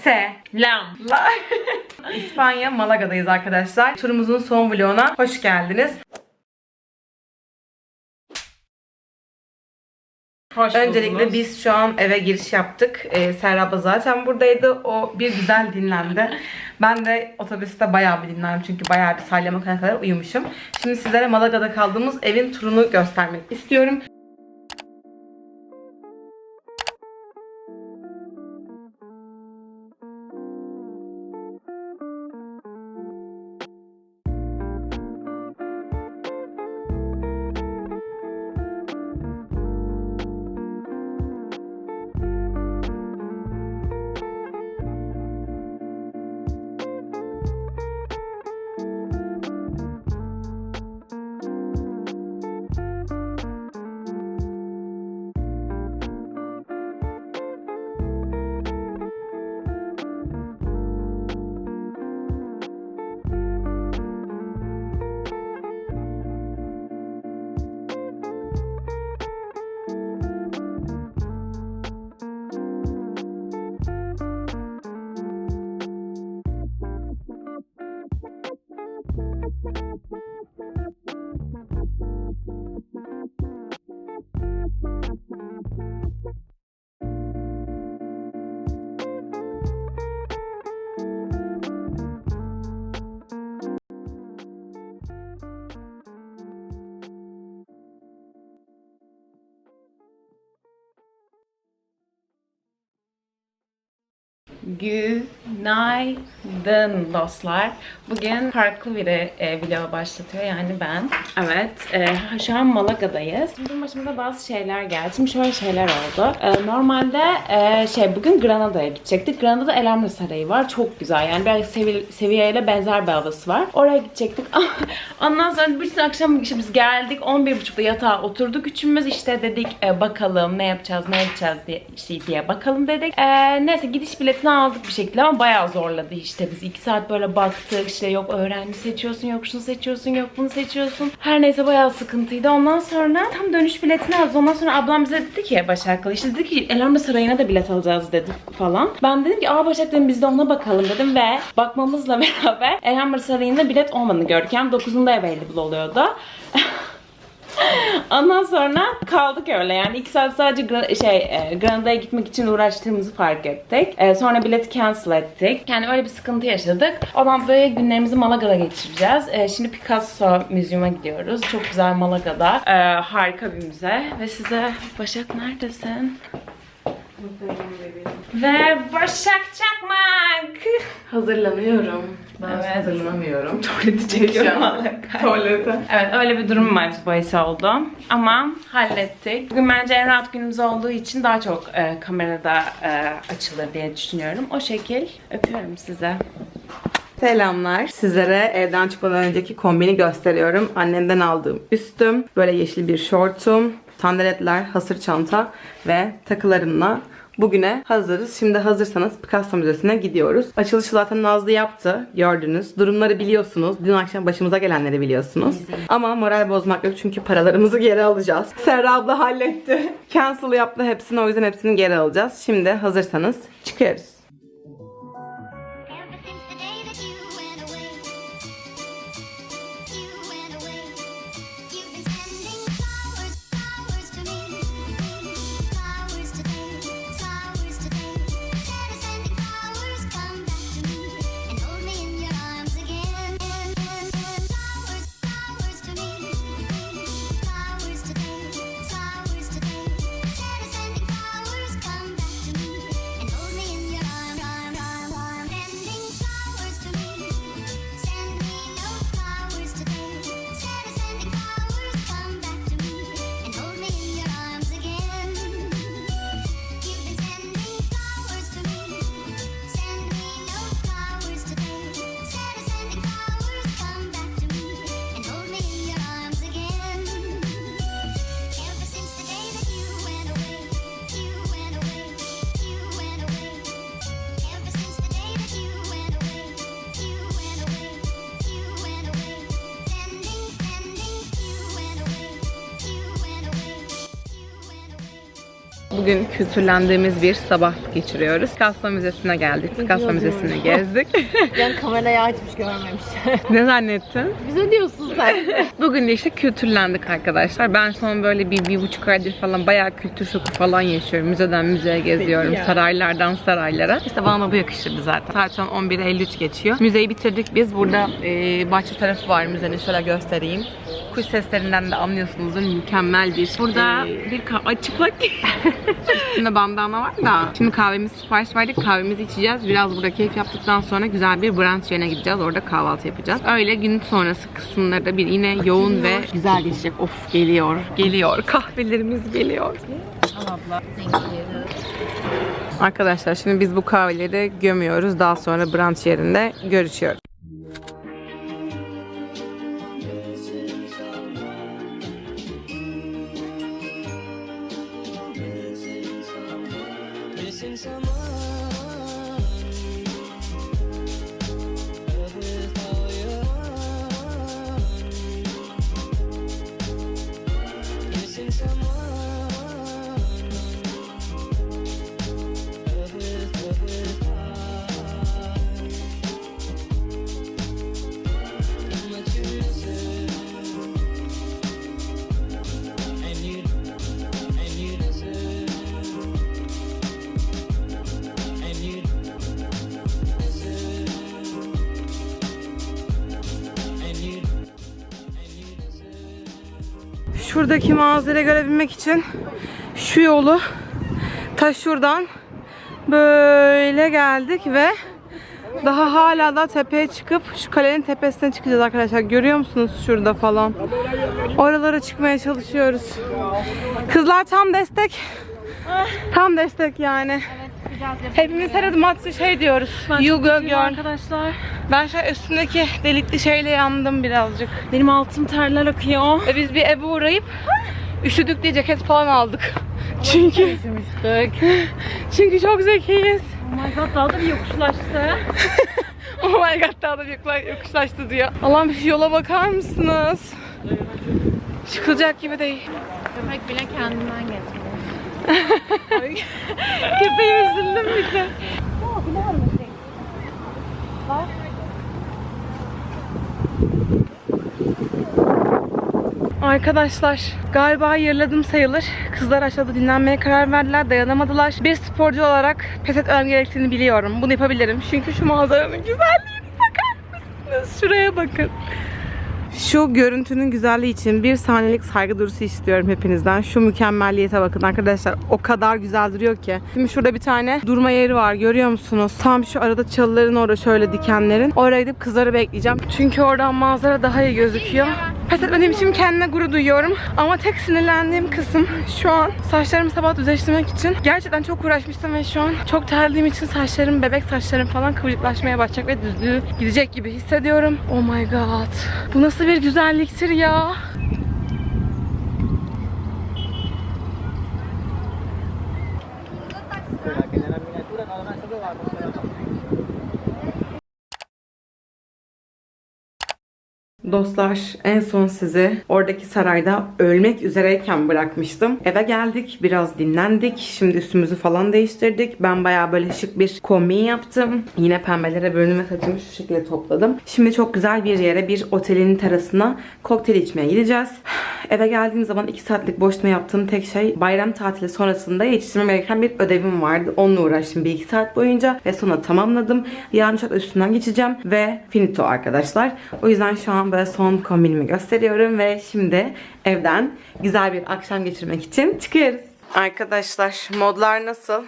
Selam. İspanya Malaga'dayız arkadaşlar. Turumuzun son vloguna hoş geldiniz. Hoş Öncelikle buldunuz. biz şu an eve giriş yaptık. Ee, Serra zaten buradaydı. O bir güzel dinlendi. Ben de otobüste bayağı bir dinlendim çünkü bayağı bir salyama kadar uyumuşum. Şimdi sizlere Malaga'da kaldığımız evin turunu göstermek istiyorum. you night. Günaydın dostlar. Bugün farklı biri e, vlog başlatıyor yani ben. Evet. e, şu an Malaga'dayız. Bugün başımıza bazı şeyler geldi. Şimdi şöyle şeyler oldu. E, normalde e, şey bugün Granada'ya gidecektik. Granada'da Elhamra Sarayı var. Çok güzel. Yani biraz sevi seviyeyle benzer bir havası var. Oraya gidecektik. Ondan sonra bütün akşam işte biz geldik. 11.30'da yatağa oturduk. Üçümüz işte dedik e, bakalım ne yapacağız, ne yapacağız diye, şey diye bakalım dedik. E, neyse gidiş biletini aldık bir şekilde ama bayağı zorladı işte. Biz 2 saat böyle baktık. İşte yok öğrenci seçiyorsun, yok şunu seçiyorsun, yok bunu seçiyorsun. Her neyse bayağı sıkıntıydı. Ondan sonra tam dönüş biletini aldık. Ondan sonra ablam bize dedi ki Başak'la işte dedi ki Elhamra Sarayı'na da bilet alacağız dedi falan. Ben dedim ki aa Başak dedim biz de ona bakalım dedim ve bakmamızla beraber Elhamra Sarayı'nda bilet olmadığını gördük. Yani 9'unda available oluyordu. Ondan sonra kaldık öyle yani iki saat sadece Gra- şey e, Granada'ya gitmek için uğraştığımızı fark ettik. E, sonra bileti cancel ettik. Yani öyle bir sıkıntı yaşadık. Ondan böyle günlerimizi Malaga'da geçireceğiz. E, şimdi Picasso Müzeyu'ma gidiyoruz. Çok güzel Malaga'da. E, harika bir müze. Ve size Başak neredesin? Ve Başak Çakmak. Hazırlanıyorum. Ben Evet. hazırlanamıyorum. Tuvaleti çekiyorum. Tuvalete. Evet öyle bir durum mevzu bahis oldu. Ama hallettik. Bugün bence en rahat günümüz olduğu için daha çok e, kamerada e, açılır diye düşünüyorum. O şekil öpüyorum size. Selamlar. Sizlere evden çıkmadan önceki kombini gösteriyorum. Annemden aldığım üstüm, böyle yeşil bir şortum, sandaletler, hasır çanta ve takılarımla bugüne hazırız. Şimdi hazırsanız Picasso Müzesi'ne gidiyoruz. Açılışı zaten Nazlı yaptı. Gördünüz. Durumları biliyorsunuz. Dün akşam başımıza gelenleri biliyorsunuz. Ama moral bozmak yok çünkü paralarımızı geri alacağız. Serra abla halletti. Cancel yaptı hepsini o yüzden hepsini geri alacağız. Şimdi hazırsanız çıkıyoruz. Bugün kültürlendiğimiz bir sabah geçiriyoruz. Picasso Müzesi'ne geldik. Picasso Müzesi'ni gezdik. Ben kamerayı açmış görmemiş. ne zannettin? Bize diyorsun sen. Bugün de işte kültürlendik arkadaşlar. Ben son böyle bir, bir buçuk aydır falan bayağı kültür şoku falan yaşıyorum. Müzeden müzeye geziyorum. Saraylardan saraylara. İşte bana bu yakışırdı zaten. Saat şu an 11.53 geçiyor. Müzeyi bitirdik biz. Burada e, bahçe tarafı var müzenin. Şöyle göstereyim. Kuş seslerinden de anlıyorsunuzdur. Mükemmel bir. Burada bir ka- Ay çıplak. Üstünde bandana var da. Şimdi kahvemizi sipariş verdik. Kahvemizi içeceğiz. Biraz burada keyif yaptıktan sonra güzel bir brunch yerine gideceğiz. Orada kahvaltı yapacağız. Öyle gün sonrası kısımlarda bir yine yoğun ve güzel geçecek. Of geliyor, geliyor. Kahvelerimiz geliyor. Arkadaşlar şimdi biz bu kahveleri gömüyoruz. Daha sonra brunch yerinde görüşüyoruz. Şuradaki manzara görebilmek için şu yolu ta şuradan böyle geldik ve daha hala da tepeye çıkıp şu kalenin tepesine çıkacağız arkadaşlar. Görüyor musunuz şurada falan? Oralara çıkmaya çalışıyoruz. Kızlar tam destek. Tam destek yani. Hepimiz her adım attığı şey diyoruz. You go girl. Arkadaşlar Ben şu üstündeki delikli şeyle yandım birazcık. benim altım terler akıyor. Ve biz bir eve uğrayıp üşüdük diye ceket falan aldık. Çünkü çünkü çok zekiyiz. Oh my god daha da bir yokuşlaştı. Oh my god daha da bir yokuşlaştı diyor. Allah'ım şu yola bakar mısınız? Çıkılacak gibi değil. Köpek bile kendinden geçmiyor. Köpeğe üzüldüm bir de. Arkadaşlar galiba yarıladım sayılır. Kızlar aşağıda dinlenmeye karar verdiler. Dayanamadılar. Bir sporcu olarak pes etmem gerektiğini biliyorum. Bunu yapabilirim. Çünkü şu manzaranın güzelliğine bakar mısınız? Şuraya bakın. Şu görüntünün güzelliği için bir saniyelik saygı durusu istiyorum hepinizden. Şu mükemmelliyete bakın arkadaşlar. O kadar güzel duruyor ki. Şimdi şurada bir tane durma yeri var görüyor musunuz? Tam şu arada çalıların orada şöyle dikenlerin. Oraya gidip kızları bekleyeceğim. Çünkü oradan manzara daha iyi gözüküyor. Pes etmediğim için kendime gurur duyuyorum. Ama tek sinirlendiğim kısım şu an saçlarımı sabah düzleştirmek için. Gerçekten çok uğraşmıştım ve şu an çok terlediğim için saçlarım, bebek saçlarım falan kıvırcıklaşmaya başlayacak ve düzlüğü gidecek gibi hissediyorum. Oh my god. Bu nasıl bir güzelliktir ya. Dostlar en son sizi oradaki sarayda ölmek üzereyken bırakmıştım. Eve geldik biraz dinlendik. Şimdi üstümüzü falan değiştirdik. Ben bayağı böyle şık bir kombin yaptım. Yine pembelere bölünme saçımı şu şekilde topladım. Şimdi çok güzel bir yere bir otelin terasına kokteyl içmeye gideceğiz. Eve geldiğim zaman 2 saatlik boşluğuma yaptığım tek şey bayram tatili sonrasında yetiştirmem gereken bir ödevim vardı. Onunla uğraştım bir iki saat boyunca ve sonra tamamladım. Yarın uçakla üstünden geçeceğim ve finito arkadaşlar. O yüzden şu an böyle son kombinimi gösteriyorum ve şimdi evden güzel bir akşam geçirmek için çıkıyoruz. Arkadaşlar modlar nasıl?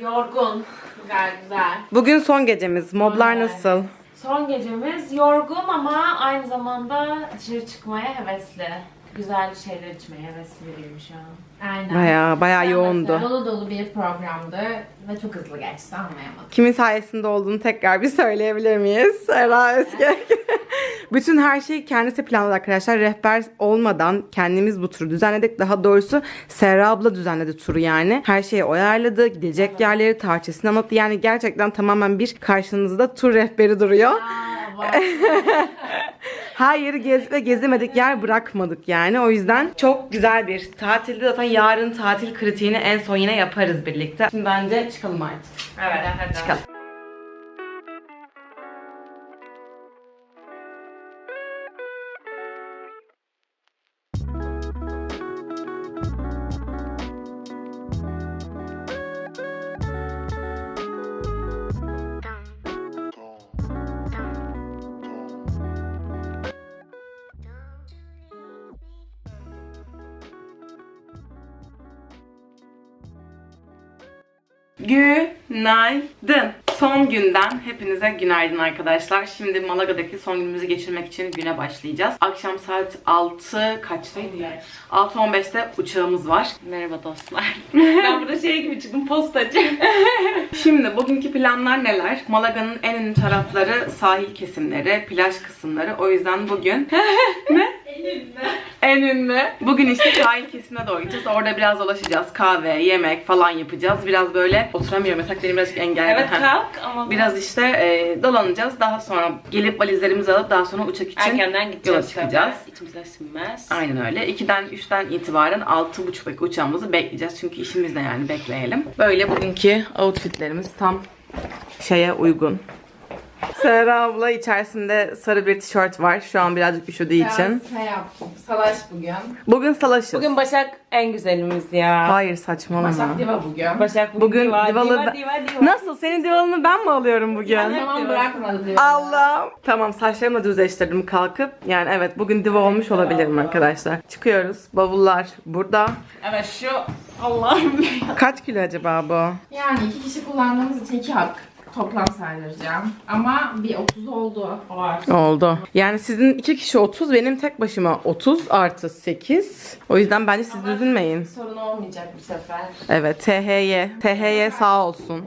Yorgun. Güzel güzel. Bugün son gecemiz. Modlar Aynen. nasıl? Son gecemiz yorgun ama aynı zamanda dışarı çıkmaya hevesli. Güzel şeyler içmeye hevesli biriyim şu an. Aynen. Bayağı bayağı yoğundu. Dolu dolu bir programdı ve çok hızlı geçti anlayamadım. Kimin sayesinde olduğunu tekrar bir söyleyebilir miyiz? Serra Özgek. Bütün her şeyi kendisi planladı arkadaşlar. Rehber olmadan kendimiz bu turu düzenledik. Daha doğrusu Serra abla düzenledi turu yani. Her şeyi o ayarladı. Gidecek yerleri tarçısını anlattı. Yani gerçekten tamamen bir karşınızda tur rehberi duruyor. her yeri gezip ve gezemedik yer bırakmadık yani. O yüzden çok güzel bir tatildi. Zaten yarın tatil kritiğini en son yine yaparız birlikte. Şimdi bence çıkalım artık. Evet, hadi. Çıkalım. Günaydın. Son günden hepinize günaydın arkadaşlar. Şimdi Malaga'daki son günümüzü geçirmek için güne başlayacağız. Akşam saat 6 kaçtaydı ya? 6.15'te uçağımız var. Merhaba dostlar. ben burada şey gibi çıktım postacı. Şimdi bugünkü planlar neler? Malaga'nın en ünlü tarafları sahil kesimleri, plaj kısımları. O yüzden bugün en ünlü. Bugün işte sahil kesimine doğru gideceğiz. Orada biraz dolaşacağız. Kahve, yemek falan yapacağız. Biraz böyle oturamıyorum. Yatak benim birazcık engelli. Evet kalk ama Biraz işte e, dolanacağız. Daha sonra gelip valizlerimizi alıp daha sonra uçak için erkenden gideceğiz. yola çıkacağız. tabii. İçimize sinmez. Aynen öyle. 2'den 3'ten itibaren 6.30'daki uçağımızı bekleyeceğiz. Çünkü işimiz de yani bekleyelim. Böyle bugünkü outfitlerimiz tam şeye uygun. Serra abla içerisinde sarı bir tişört var. Şu an birazcık üşüdüğü için. Şey yaptım. Salaş bugün. Bugün salaşız. Bugün Başak en güzelimiz ya. Hayır saçmalama. Başak Diva bugün. Başak Bugün diva, divalı diva, ben- diva, diva. Nasıl? Senin divalını ben mi alıyorum bugün? Tamam bırakmadı Diva. Allah. Tamam saçlarımı da düzleştirdim kalkıp. Yani evet bugün diva olmuş olabilirim arkadaşlar. Çıkıyoruz. Bavullar burada. Evet şu Allah'ım. Kaç kilo acaba bu? Yani iki kişi kullandığımız için iki hak toplam saydıracağım. Ama bir 30 oldu. Var. Oldu. Yani sizin iki kişi 30, benim tek başıma 30 artı 8. O yüzden bence siz üzülmeyin. Sorun olmayacak bu sefer. Evet THY. THY sağ olsun.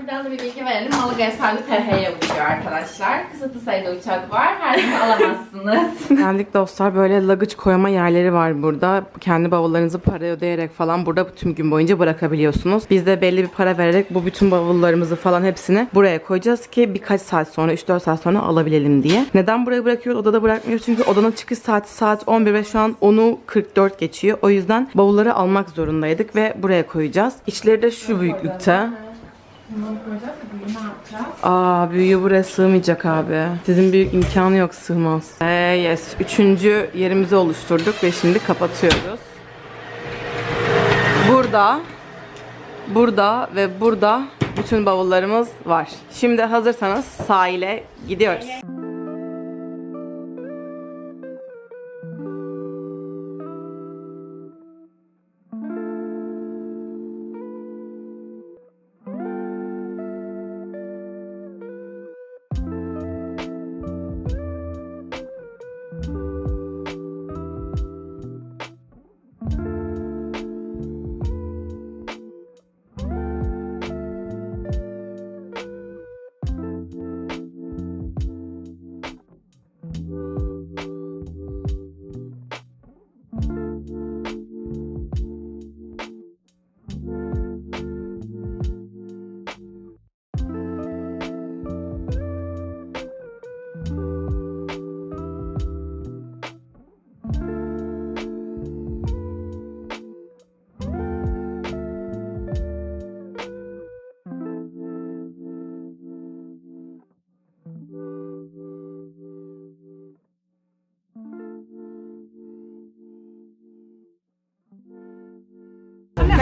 Buradan da bir bilgi verelim. Malaga'ya sadece TH'ye uçuyor arkadaşlar. Kısıtlı sayıda uçak var. Her zaman alamazsınız. Geldik dostlar böyle luggage koyma yerleri var burada. Kendi bavullarınızı para ödeyerek falan burada tüm gün boyunca bırakabiliyorsunuz. Biz de belli bir para vererek bu bütün bavullarımızı falan hepsini buraya koyacağız ki birkaç saat sonra 3-4 saat sonra alabilelim diye. Neden buraya bırakıyoruz? Odada bırakmıyoruz çünkü odanın çıkış saati saat 11 ve şu an 10'u 44 geçiyor. O yüzden bavulları almak zorundaydık ve buraya koyacağız. İçleri de şu büyüklükte. Aa büyüğü buraya sığmayacak abi. Sizin büyük imkanı yok sığmaz. Ee, yes. Üçüncü yerimizi oluşturduk ve şimdi kapatıyoruz. Burada, burada ve burada bütün bavullarımız var. Şimdi hazırsanız sahile gidiyoruz.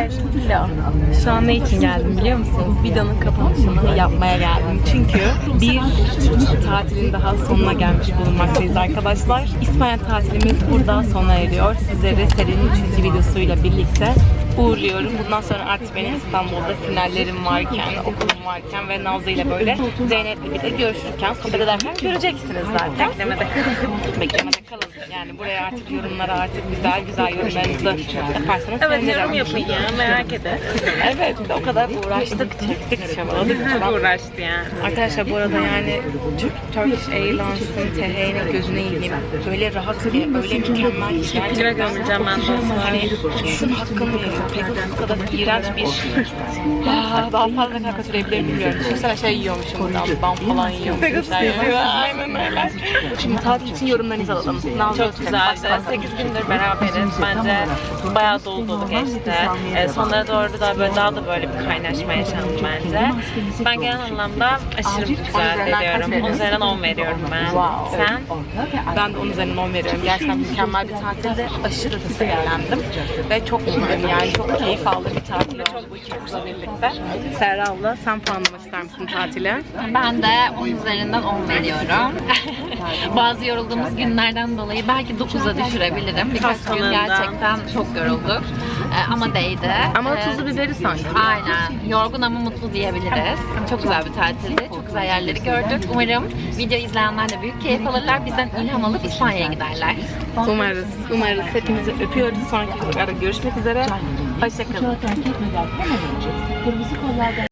Evet, Şu an ne için geldim biliyor musunuz? Videonun kapanışını yapmaya geldim. Çünkü bir tatilin daha sonuna gelmiş bulunmaktayız arkadaşlar. İspanya tatilimiz burada sona eriyor. Sizleri serinin 3. videosuyla birlikte uğurluyorum. Bundan sonra artık benim İstanbul'da finallerim varken, okulum varken ve Nazlı ile böyle Zeynep'le bir de görüşürken, sohbet ederken göreceksiniz zaten. Beklemede kalın. Beklemede kalın. Yani buraya artık yorumlara artık güzel güzel yorumlarınızı yaparsanız Evet sevinirim. yorum yapın ya merak ederim. Evet o kadar uğraştık çektik çabaladık Çok falan. uğraştı yani. Arkadaşlar bu arada yani Türk Turkish Airlines'ın TH'nin gözüne yiyeyim. Böyle rahat ki, öyle mükemmel ki Kime gerçekten. gömüleceğim ben dostlar. Hani şunun hakkını veriyorum. Pegasus kadar iğrenç bir Aa, daha fazla ne kadar götürebilirim bilmiyorum. Düşünsene şey yiyormuşum buradan, bam falan yiyormuşum. Pegasus Aynen öyle. Şimdi tatil için yorumlarınızı alalım. Ne Çok güzeldi. 8 gündür beraberiz. Bence bayağı dolu dolu geçti. Ee, sonlara doğru da böyle daha da böyle bir kaynaşma yaşandı bence. Ben genel anlamda aşırı güzel veriyorum. 10 veriyorsun? üzerinden 10 veriyorum ben. Sen? Ben de onun üzerinden 10 veriyorum. Gerçekten mükemmel bir tatilde aşırı da eğlendim. Ve çok mutluyum yani. Çok keyif aldığım bir tatil oldu bu birlikte. Serra abla sen puanlamak ister misin tatile? Ben de 10 üzerinden 10 veriyorum. Bazı yorulduğumuz günlerden dolayı belki 9'a düşürebilirim. Birkaç gün gerçekten çok yorulduk. Ee, ama değdi. Ama Ee, tuzu biberi sanki. Aynen. Yorgun ama mutlu diyebiliriz. Çok güzel bir tatildi. Çok güzel yerleri gördük. Umarım video izleyenler de büyük keyif alırlar. Bizden ilham alıp İspanya'ya giderler. Umarız. Umarız. Hepinizi öpüyoruz. Sonraki videolarda görüşmek üzere. Hoşçakalın. terk etmeden hemen öleceksin. Kırmızı kollardan